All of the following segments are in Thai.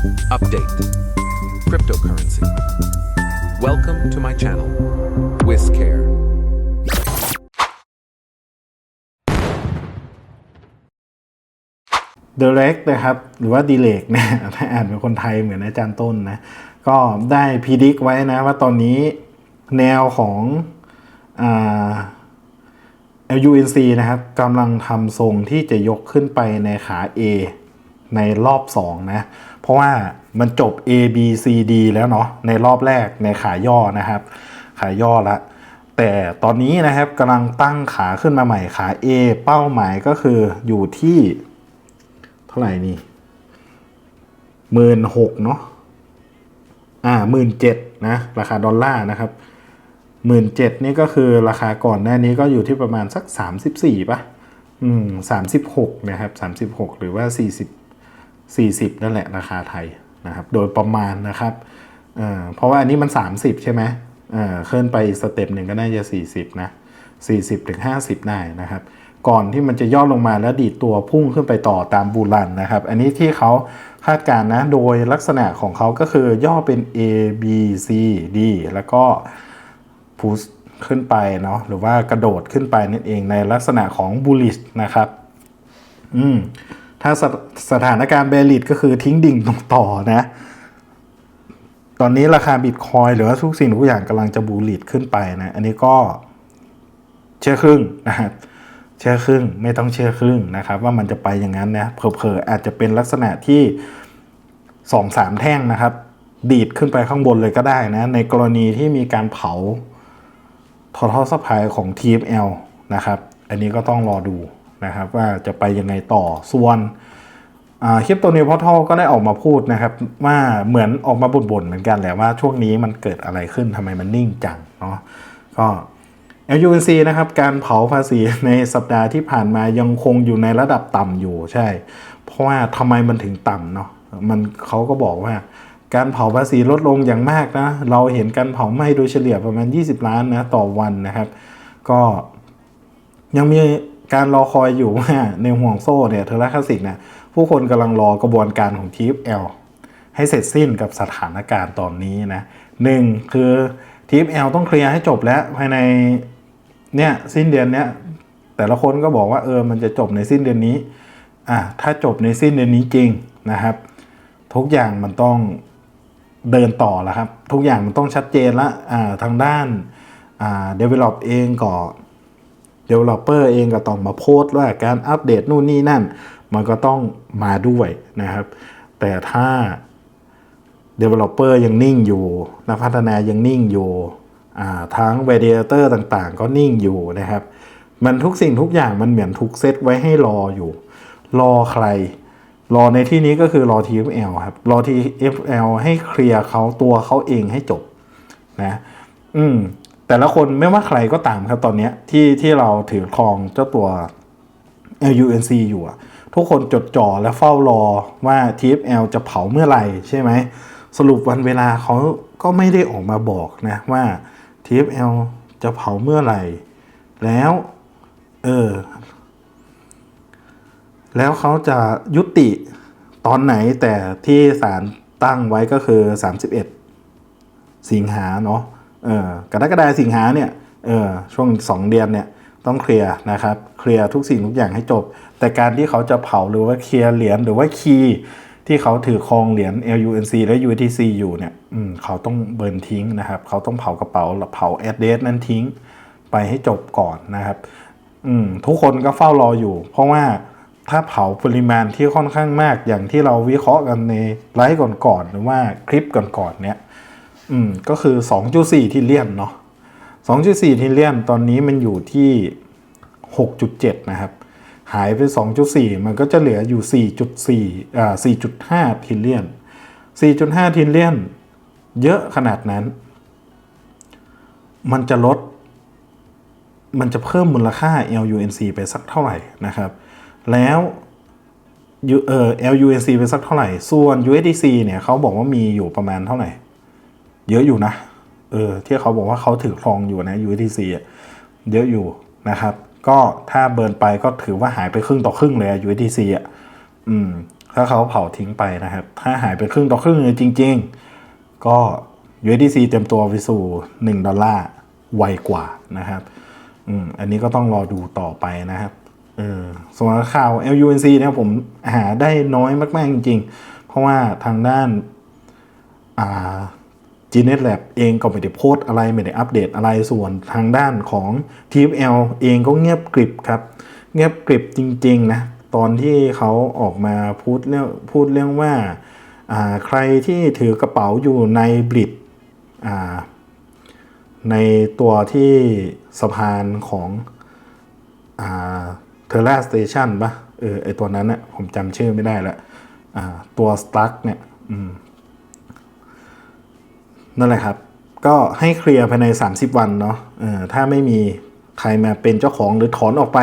Update Cryptocurrency. Welcome to my channel, WizCare. d i r e c t นะครับ หรือว่า d i l e c นะถ้าอ่านเป็นคนไทยเหมือนอาจารย์ต้นนะ ก็ได้พิดิกไว้นะว่าตอนนี้แนวของอ่า LUNC นะครับกำลังทำทรงที่จะยกขึ้นไปในขา A ในรอบ 2 นะ เพราะว่ามันจบ A B C D แล้วเนาะในรอบแรกในขาย่อนะครับ ขาย่อละ แต่ตอนนี้นะครับกำลังตั้งขาขึ้นมาใหม่ขา A เป้าหมายก็คืออยู่ที่ เท่าไหร่นี่หมื่นหกเนาะอ่าหมื่นเจ็ดนะราคาดอลลาร์นะครับหมื่นเจ็ดนี่ก็คือราคาก่อนหน้านี้ก็อยู่ที่ประมาณสักสามสิบสี่ป่ะ อืมสามสิบหกนะครับสามสิบหกหรือว่าสี่สิบ สี่สิบนั่นแหละราคาไทยนะครับ โดยประมาณนะครับเเพราะว่าอันนี้มันสามสิบใช่ไหมเอ่อเคลื่อนไปสเต็ปหนึ่งก็น่าจะสี่สิบนะสี่สิบถึงห้าสิบได้นะครับ ก่อนที่มันจะย่อลงมาแล้วดีดตัวพุ่งขึ้นไปต่อตามบูรันนะครับ อันนี้ที่เขาคาดการณ์นะ โดยลักษณะของเขาก็คือย่อเป็น A B C D แล้วก็พุชขึ้นไปเนาะหรือว่ากระโดดขึ้นไปนั่นเองในลักษณะของ bullish นะครับ อืม ถ้าสถสถานการณ์เบลิดก็คือทิ้งดิ่งตรงต่อนะ ตอนนี้ราคาบิตคอยหรือว่าทุกสิ่งทุกอย่างกำลังจะบูลลิดขึ้นไปนะ อันนี้ก็เชื่อครึ่งนะครับเชื่อครึ่งไม่ต้องเชื่อครึ่งนะครับ ว่ามันจะไปอย่างนั้นนะเผลอๆอาจจะเป็นลักษณะที่สองสามแท่งนะครับ ดีดขึ้นไปข้างบนเลยก็ได้นะ ในกรณีที่มีการเผา total supply ของ TFL นะครับ อันนี้ก็ต้องรอดู นะครับว่าจะไปยังไงต่อส่วนคลิปตัวนี้พอทอก็ได้ออกมาพูดนะครับ ว่าเหมือนออกมาบ่นๆเหมือนกันแหละว่าช่วงนี้มันเกิดอะไรขึ้นทำไมมันนิ่งจังเนาะก็ LUNC นะครับการเผาภาษีในสัปดาห์ที่ผ่านมายังคงอยู่ในระดับต่ำอยู่ใช่ เพราะว่าทำไมมันถึงต่ำเนาะมันเขาก็บอกว่าการเผาภาษีลดลงอย่างมากนะ เราเห็นการเผาไหม้โดยเฉลี่ยประมาณ 20 ล้านนะต่อวันนะครับ ก็ยังมี การรอคอยอยู่ว่าในห่วงโซ่เนี่ยเทอร์คลาสสิกเนะผู้คนกำลังรอกระบวนการของ TFL ให้เสร็จสิ้นกับสถานการณ์ตอนนี้นะหนึ่งคือ TFL ต้องเคลียร์ให้จบแล้วภายในเนี่ยสิ้นเดือนเนี้ยแต่ละคนก็บอกว่าเออมันจะจบในสิ้นเดือนนี้อะถ้าจบในสิ้นเดือนนี้จริงนะครับ ทุกอย่างมันต้องเดินต่อแล้วครับ ทุกอย่างมันต้องชัดเจนละอ่าทางด้านอ่า develop เองก็ developer เองก็ต้องมาโพสต์ว่าการอัปเดตนู่นนี่นั่น มันก็ต้องมาด้วยนะครับ แต่ถ้า developer ยังนิ่งอยู่ นักพัฒนายังนิ่งอยู่ทั้ง validator ต่างๆ ก็นิ่งอยู่นะครับ มันทุกสิ่งทุกอย่างมันเหมือนถูกเซตไว้ให้รออยู่ รอใคร รอในที่นี้ก็คือรอ TFL ครับ รอ TFL ให้เคลียร์เขาตัวเขาเองให้จบนะ อืม แต่ละคนไม่ว่าใครก็ตามครับตอนนี้ที่ที่เราถือครองเจ้าตัว LUNC อยู่ทุกคนจดจ่อและเฝ้ารอว่า TFL จะเผาเมื่อไหร่ใช่ไหม สรุปวันเวลาเขาก็ไม่ได้ออกมาบอกนะว่า TFL จะเผาเมื่อไหร่ แล้ว เออ แล้วเขาจะยุติตอนไหนแต่ที่ศาลตั้งไว้ก็คือ 31 สิงหาเนาะ เออกรกฎาสิงหาเนี่ยเออช่วง 2 เดือนเนี่ยต้องเคลียร์นะครับเคลียร์ทุกสิ่งทุกอย่างให้จบ แต่การที่เขาจะเผาหรือว่าเคลียร์เหรียญหรือว่าคีย์ที่เขาถือครองเหรียญ LUNC และ UTC อยู่เนี่ยเขาต้องเบิร์นทิ้งนะครับ เขาต้องเผากระเป๋าเผาแอดเดสนั้นทิ้งไปให้จบก่อนนะครับทุกคนก็เฝ้ารออยู่ เพราะว่าถ้าเผาปริมาณที่ค่อนข้างมากอย่างที่เราวิเคราะห์กันในไลฟ์ก่อนๆหรือว่าคลิปก่อนๆเนี่ย อืมก็คือ 2.4ทิเลียนเนาะ2.4ทิเลียนตอนนี้มันอยู่ที่ 6.7 นะครับ หายไป 2.4 มันก็จะเหลืออยู่ 4.4อ่า4.5ทิเลียน 4.5ทิเลียน เยอะขนาดนั้น มันจะลด มันจะเพิ่มมูลค่า LUNC ไปสักเท่าไหร่นะครับ แล้วเอ่อ LUNC ไปสักเท่าไหร่ ส่วน USDC เนี่ยเขาบอกว่ามีอยู่ประมาณเท่าไหร่ เยอะอยู่นะ เออที่เขาบอกว่าเขาถือครองอยู่นะ USDC เยอะอยู่นะครับ ก็ถ้าเบิร์นไปก็ถือว่าหายไปครึ่งต่อครึ่งเลยอะ USDC อะอืม ถ้าเขาเผาทิ้งไปนะครับ ถ้าหายไปครึ่งต่อครึ่งเลยจริง ๆ ก็ USDC เต็มตัวไปสู่1ดอลลาร์ไวกว่านะครับอืมอันนี้ก็ต้องรอดูต่อไปนะครับเออส่วนข่าว LUNC เนี่ยผมหาได้น้อยมาก ๆ จริง ๆ เพราะว่าทางด้านอ่า g n e t Lab เองก็ไม่ได้โพสต์อะไรไม่ได้อัปเดตอะไรส่วนทางด้านของ TFL เองก็เงียบกริบครับ เงียบกริบจริงๆนะตอนที่เขาออกมาพูดเรื่องพูดเรื่องว่าอ่าใครที่ถือกระเป๋าอยู่ในบลิดอ่าในตัวที่สะพานของอ่าเทอร่าสเตชันปะเออไอตัวนั้นน่ะผมจำชื่อไม่ได้ละอ่าตัวสตั๊กเนี่ยอืม นั่นแหละครับ ก็ให้เคลียร์ภายใน 30 วันเนาะถ้าไม่มีใครมาเป็นเจ้าของหรือถอนออกไป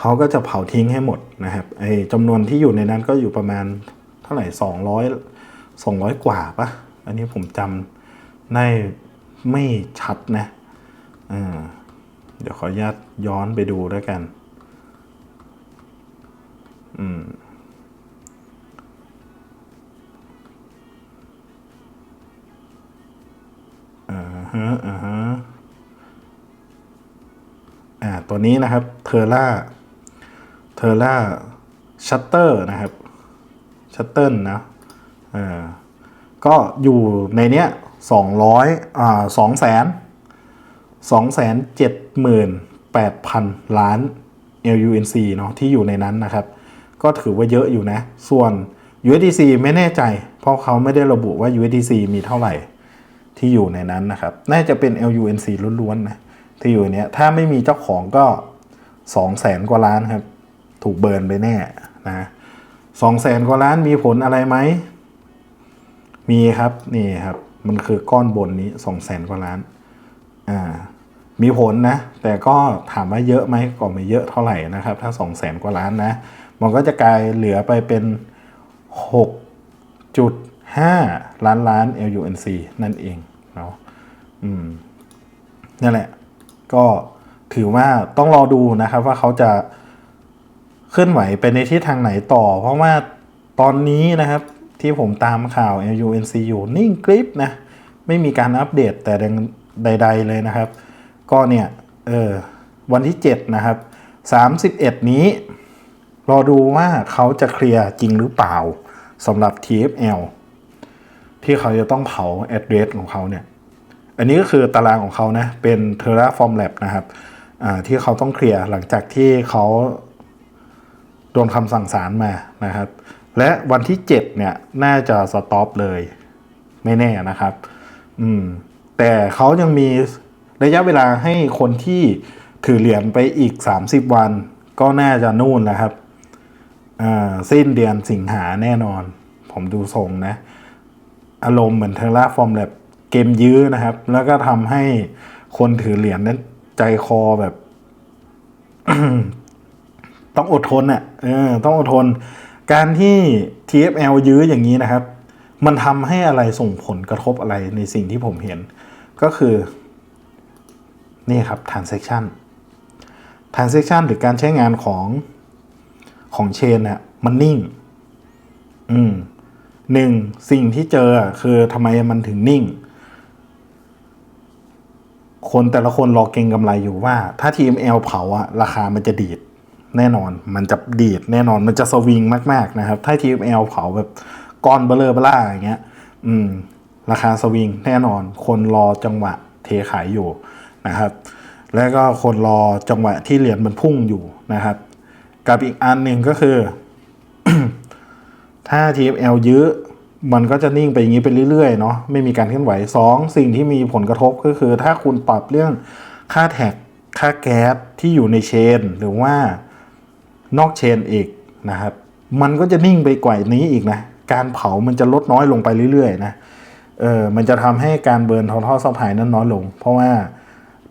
เขาก็จะเผาทิ้งให้หมดนะครับไอ้จำนวนที่อยู่ในนั้นก็อยู่ประมาณเท่าไหร่ 200 200 กว่าปะอันนี้ผมจำได้ไม่ชัดนะเดี๋ยวขออนุญาตย้อนไปดูด้วยกัน อืม ฮะอ่าฮะอ่าตัวนี้นะครับเทอร่าเทอร่าชัตเตอร์นะครับชัตเติลนะอ่าก็อยู่ในเนี้ยสองร้อยอ่าสองแสนสองแสนเจ็ดหมื่นแปดพันล้าน LUNC เนาะที่อยู่ในนั้นนะครับ ก็ถือว่าเยอะอยู่นะ ส่วน USDC ไม่แน่ใจ เพราะเขาไม่ได้ระบุว่า USDC มีเท่าไหร่ ที่อยู่ในนั้นนะครับ น่าจะเป็น LUNC ล้วนๆนะที่อยู่เนี้ยถ้าไม่มีเจ้าของก็2 0 0แสนกว่าล้านครับ ถูกเบิร์นไปแน่นะสองแสนกว่าล้านมีผลอะไรไหม มีครับนี่ครับ มันคือก้อนบนนี้2 0 0แสนกว่าล้านอ่ามีผลนะ แต่ก็ถามว่าเยอะไหมก็ไม่เยอะเท่าไหร่นะครับ ถ้า2 0 0แสนกว่าล้านนะ มันก็จะกลายเหลือไปเป็น6จุด 5 ล้านล้าน LUNC นั่นเองเนาะอืมนั่นแหละ ก็ถือว่าต้องรอดูนะครับว่าเขาจะเคลื่อนไหวไปในทิศทางไหนต่อ เพราะว่าตอนนี้นะครับที่ผมตามข่าว LUNC อยู่นิ่งกริปนะ ไม่มีการอัปเดตแต่ใด ๆ เลยนะครับ ก็เนี่ยเออวันที่ 7 นะครับ 31 นี้ รอดูว่าเขาจะเคลียร์จริงหรือเปล่าสำหรับ TFL ที่เขาจะต้องเผา address ของเขาเนี่ย อันนี้ก็คือตารางของเขานะเป็น Terraform Lab นะครับอ่าที่เขาต้องเคลียร์หลังจากที่เขาโดนคำสั่งศาลมานะครับ และวันที่ 7 เนี่ย น่าจะสต็อปเลย ไม่แน่นะครับ อืม แต่เขายังมีระยะเวลาให้คนที่ถือเหรียญไปอีก 30 วัน ก็น่าจะนู่นนะครับ อ่า สิ้นเดือนสิงหาแน่นอน ผมดูทรงนะ อารมณ์เหมือนเทเลฟอร์มแบบเกมยื้อนะครับ แล้วก็ทำให้คนถือเหรียญนั้นใจคอแบบ ต้องอดทนอะเออต้องอดทน การที่ TFL ยื้ออย่างนี้นะครับ มันทำให้อะไรส่งผลกระทบอะไรในสิ่งที่ผมเห็น ก็คือ นี่ครับ transaction transaction หรือการใช้งานของของเชนอะมันนิ่ง อืม หนึ่งสิ่งที่เจอคือทำไมมันถึงนิ่ง คนแต่ละคนรอเก็งกำไรอยู่ว่า ถ้า TML เผาอะราคามันจะดีดแน่นอน มันจะดีดแน่นอนมันจะสวิงมากๆนะครับ ถ้า TML เผาแบบก้อนเบลอเบล่าอย่างเงี้ย อืม ราคาสวิงแน่นอน คนรอจังหวะเทขายอยู่นะครับ แล้วก็คนรอจังหวะที่เหรียญมันพุ่งอยู่นะครับ กับอีกอันหนึ่งก็คือ ถ้า TFL ยื้อมันก็จะนิ่งไปอย่างนี้ไปเรื่อยๆเนาะไม่มีการเคลื่อนไหว 2 สิ่งที่มีผลกระทบก็คือ ถ้าคุณปรับเรื่องค่าแท็กค่าแก๊สที่อยู่ในเชน หรือว่านอกเชนอีกนะครับ มันก็จะนิ่งไปกว่านี้อีกนะ การเผามันจะลดน้อยลงไปเรื่อยๆนะเออมันจะทำให้การเบิร์นทอท่อซัพพลายนั้นน้อยลง เพราะว่า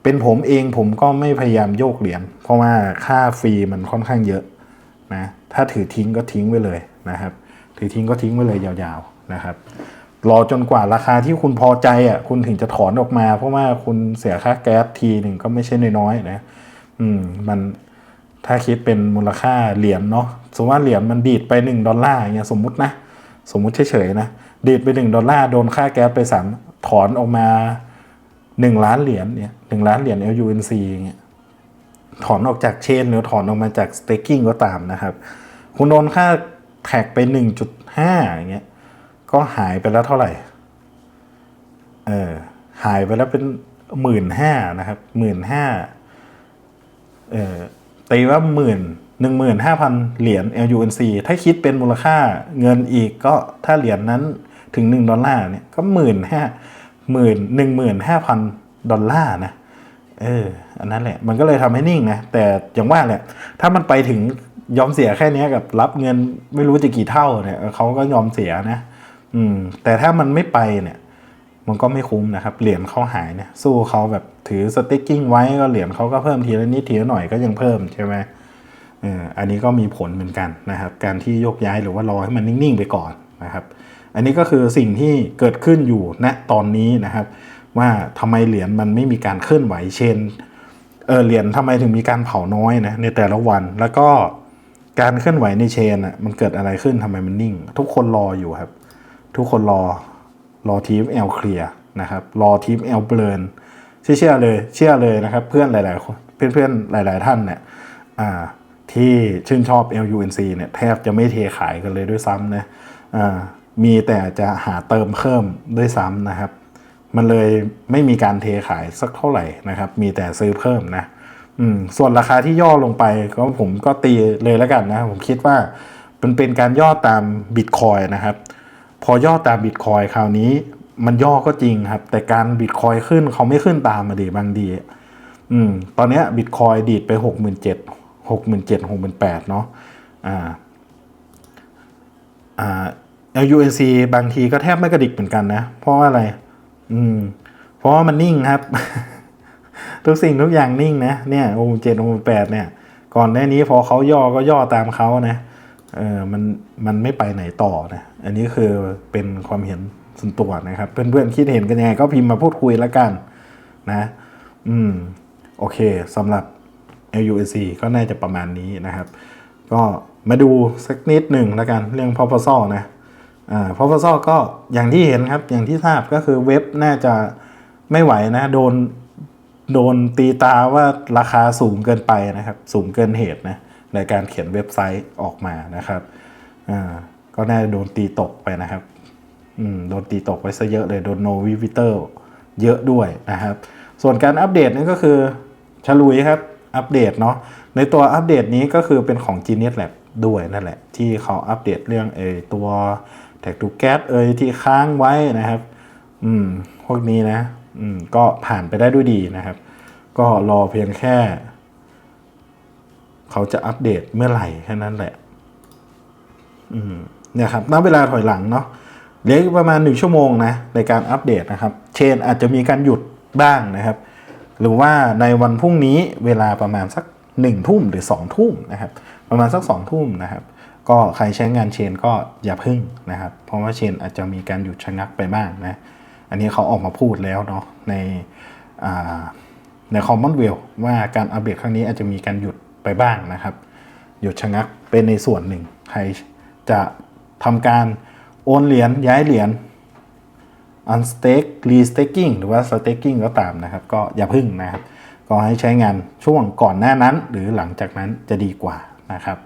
เป็นผมเองผมก็ไม่พยายามโยกเหรียญเพราะว่าค่าฟรีมันค่อนข้างเยอะนะถ้าถือทิ้งก็ทิ้งไว้เลยนะครับ ถือทิ้งก็ทิ้งไว้เลยยาวๆนะครับรอจนกว่าราคาที่คุณพอใจอะคุณถึงจะถอนออกมา เพราะว่าคุณเสียค่าแก๊สทีหนึ่งก็ไม่ใช่น้อยๆนะอืมมันถ้าคิดเป็นมูลค่าเหรียญเนาะสมมติว่าเหรียญมันดีดไป 1 ดอลลาร์อย่างเงี้ยสมมุตินะ สมมุติเฉยๆนะดีดไป 1 ดอลลาร์โดนค่าแก๊สไปสามถอนออกมา 1 ล้านเหรียญเนี่ยหล้านเหรียญ LUNC อย่างเงี้ยถอนออกจากเชนหรือถอนออกมาจาก staking ก็ตามนะครับ คุณโดนค่า แท็กไป 1.5 อย่างเงี้ย ก็หายไปแล้วเท่าไหร่ เออ หายไปแล้วเป็นหมื่นห้านะครับหมื่นห้าเออตีว่าหมื่นหนึ่งหมื่นห้าพันเหรียญ LUNC ถ้าคิดเป็นมูลค่าเงินอีกก็ถ้าเหรียญนั้นถึงหนึ่งดอลลาร์เนี่ยก็หมื่นห้าหมื่นหนึ่งหมื่นห้าพันดอลลาร์นะ เออ อันนั้นแหละ มันก็เลยทำให้นิ่งนะ แต่อย่างว่าแหละ ถ้ามันไปถึง ยอมเสียแค่นี้กับรับเงินไม่รู้จะกี่เท่าเนี่ยเขาก็ยอมเสียนะอืม แต่ถ้ามันไม่ไปเนี่ย มันก็ไม่คุ้มนะครับ เหรียญเขาหายเนี่ย สู้เขาแบบถือสติ๊กกิ้งไว้ก็เหรียญเขาก็เพิ่มทีละนิดทีละหน่อยก็ยังเพิ่มใช่ไหมเอออันนี้ก็มีผลเหมือนกันนะครับ การที่โยกย้ายหรือว่ารอให้มันนิ่งๆไปก่อนนะครับ อันนี้ก็คือสิ่งที่เกิดขึ้นอยู่ณตอนนี้นะครับ ว่าทำไมเหรียญมันไม่มีการเคลื่อนไหวเช่นเออเหรียญทำไมถึงมีการเผาน้อยนะในแต่ละวันแล้วก็ การเคลื่อนไหวในเชนอะมันเกิดอะไรขึ้นทำไมมันนิ่ง ทุกคนรออยู่ครับ ทุกคนรอรอทีม L เคลียร์นะครับรอทีม L เบลนเชื่อเลยเชื่อเลยนะครับ เพื่อนหลาย ๆ คนเพื่อนๆหลาย ๆ ท่านเนี่ยอ่าที่ชื่นชอบ LUNC เนี่ยแทบจะไม่เทขายกันเลยด้วยซ้ำนะอ่ามีแต่จะหาเติมเพิ่มด้วยซ้ำนะครับ มันเลยไม่มีการเทขายสักเท่าไหร่นะครับ มีแต่ซื้อเพิ่มนะ อืมส่วนราคาที่ย่อลงไปก็ผมก็ตีเลยแล้วกันนะ ผมคิดว่ามันเป็นการย่อตามบิตคอยนะครับ พอย่อตามบิตคอยคราวนี้ มันย่อก็จริงครับ แต่การบิตคอยขึ้นเขาไม่ขึ้นตามมาดีบางดีอืมตอนนี้บิตคอยดีดไปหกหมื่นเจ็ดหกหมื่นเจ็ดหกหมื่นแปดเนาะอ่าอ่า LUNC บางทีก็แทบไม่กระดิกเหมือนกันนะ เพราะว่าอะไร อืม เพราะว่ามันนิ่งครับ ทุกสิ่งทุกอย่างนิ่งนะเนี่ยโอเจ็ดโอแปดเนี่ย ก่อนหน้านี้พอเขาย่อก็ย่อตามเขานะเออมันมันไม่ไปไหนต่อนะอันนี้คือเป็นความเห็นส่วนตัวนะครับ เพื่อนๆคิดเห็นกันยังไงก็พิมพ์มาพูดคุยแล้วกันนะอืมโอเคสำหรับ LUC ก็น่าจะประมาณนี้นะครับ ก็มาดูสักนิดหนึ่งแล้วกันเรื่องพอพซอนะอ่าพอพซอก็อย่างที่เห็นครับอย่างที่ทราบก็คือเว็บน่าจะไม่ไหวนะ โดน โดนตีตาว่าราคาสูงเกินไปนะครับ สูงเกินเหตุนะในการเขียนเว็บไซต์ออกมานะครับอ่าก็น่าจะโดนตีตกไปนะครับอืมโดนตีตกไปซะเยอะเลยโดนโนวิวิเตอร์เยอะด้วยนะครับ ส่วนการอัปเดตนี่นก็คือฉลุยครับอัปเดตเนาะในตัวอัปเดตนี้ก็คือเป็นของ Genius Lab ด้วยนั่นแหละ ที่เขาอัปเดตเรื่องเออตัวแท็กทูแก๊สเอยที่ค้างไว้นะครับ อืม พวกนี้นะ อืมก็ผ่านไปได้ด้วยดีนะครับ ก็รอเพียงแค่ เขาจะอัปเดตเมื่อไหร่แค่นั้นแหละ อืมเนี่ยครับนับเวลาถอยหลังเนาะเหลือประมาณหนึ่งชั่วโมงนะในการอัปเดตนะครับ เชนอาจจะมีการหยุดบ้างนะครับ หรือว่าในวันพรุ่งนี้เวลาประมาณสักหนึ่งทุ่มหรือสองทุ่มนะครับ ประมาณสักสองทุ่มนะครับ ก็ใครใช้งานเชนก็อย่าพึ่งนะครับ เพราะว่าเชนอาจจะมีการหยุดชะงักไปบ้างนะ อันนี้เขาออกมาพูดแล้วเนาะในในคอมมอนเวลว่าการอัปเดตครั้งนี้อาจจะมีการหยุดไปบ้างนะครับ หยุดชะงักเป็นในส่วนหนึ่ง ใครจะทำการโอนเหรียญย้ายเหรียญ unstake restaking หรือว่า staking ก็ตามนะครับ ก็อย่าพึ่งนะครับ ก็ให้ใช้งานช่วงก่อนหน้านั้น หรือหลังจากนั้นจะดีกว่านะครับ